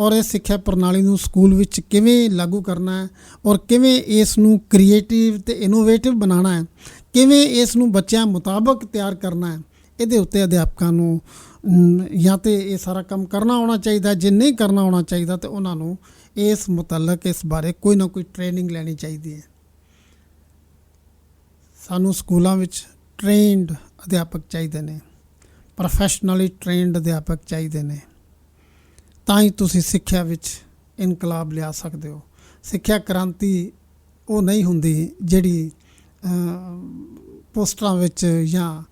ਔਰ ਇਹ ਸਿੱਖਿਆ ਪ੍ਰਣਾਲੀ ਨੂੰ ਸਕੂਲ ਵਿੱਚ ਕਿਵੇਂ ਲਾਗੂ ਕਰਨਾ ਹੈ ਔਰ ਕਿਵੇਂ ਇਸ ਨੂੰ ਕ੍ਰੀਏਟਿਵ ਤੇ ਇਨੋਵੇਟਿਵ ਬਣਾਉਣਾ ਹੈ, ਕਿਵੇਂ ਇਸ ਨੂੰ ਬੱਚਿਆਂ ਮੁਤਾਬਕ ਤਿਆਰ ਕਰਨਾ ਹੈ, ਇਹਦੇ ਉੱਤੇ ਅਧਿਆਪਕਾਂ ਨੂੰ ਜਾਂ ਤੇ ਇਹ ਸਾਰਾ ਕੰਮ ਕਰਨਾ ਆਉਣਾ ਚਾਹੀਦਾ, ਜੇ ਨਹੀਂ ਕਰਨਾ ਆਉਣਾ ਚਾਹੀਦਾ ਤੇ ਉਹਨਾਂ ਨੂੰ ਇਸ ਮੁਤਲਕ ਇਸ ਬਾਰੇ ਕੋਈ ਨਾ ਕੋਈ ਟ੍ਰੇਨਿੰਗ ਲੈਣੀ ਚਾਹੀਦੀ ਹੈ। ਸਾਨੂੰ ਸਕੂਲਾਂ ਵਿੱਚ ਟ੍ਰੇਨਡ ਅਧਿਆਪਕ ਚਾਹੀਦੇ ਨੇ, ਪ੍ਰੋਫੈਸ਼ਨਲੀ ਟ੍ਰੇਨਡ ਅਧਿਆਪਕ ਚਾਹੀਦੇ ਨੇ। ਤਾਂ ਹੀ ਤੁਸੀਂ ਸਿੱਖਿਆ ਵਿੱਚ ਇਨਕਲਾਬ ਲਿਆ ਸਕਦੇ ਹੋ। ਸਿੱਖਿਆ ਕ੍ਰਾਂਤੀ ਉਹ ਨਹੀਂ ਹੁੰਦੀ ਜਿਹੜੀ ਪੋਸਟਰਾਂ ਵਿੱਚ ਜਾਂ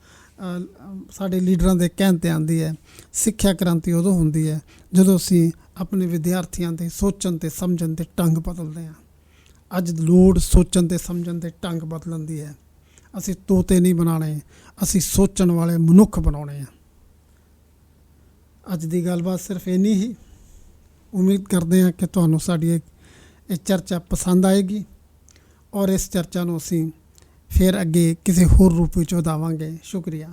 ਸਾਡੇ ਲੀਡਰਾਂ ਦੇ ਕਹਿਣ ਤੇ ਆਉਂਦੀ ਹੈ। ਸਿੱਖਿਆ ਕ੍ਰਾਂਤੀ ਉਦੋਂ ਹੁੰਦੀ ਹੈ ਜਦੋਂ ਅਸੀਂ ਆਪਣੇ ਵਿਦਿਆਰਥੀਆਂ ਦੇ ਸੋਚਣ ਤੇ ਸਮਝਣ ਦੇ ਢੰਗ ਬਦਲਦੇ ਹਾਂ। ਅੱਜ ਲੋੜ ਸੋਚਣ ਤੇ ਸਮਝਣ ਦੇ ਢੰਗ ਬਦਲਣ ਦੀ ਹੈ। ਅਸੀਂ ਤੋਤੇ ਨਹੀਂ ਬਣਾਉਣੇ, ਅਸੀਂ ਸੋਚਣ ਵਾਲੇ ਮਨੁੱਖ ਬਣਾਉਣੇ ਆ ਅੱਜ ਦੀ ਗੱਲਬਾਤ ਸਿਰਫ ਇੰਨੀ ਹੀ। ਉਮੀਦ ਕਰਦੇ ਹਾਂ ਕਿ ਤੁਹਾਨੂੰ ਸਾਡੀ ਇਹ ਇਹ ਚਰਚਾ ਪਸੰਦ ਆਏਗੀ ਔਰ ਇਸ ਚਰਚਾ ਨੂੰ ਅਸੀਂ ਫਿਰ ਅੱਗੇ ਕਿਸੇ ਹੋਰ ਰੂਪ ਵਿੱਚ ਵਧਾਵਾਂਗੇ। ਸ਼ੁਕਰੀਆ।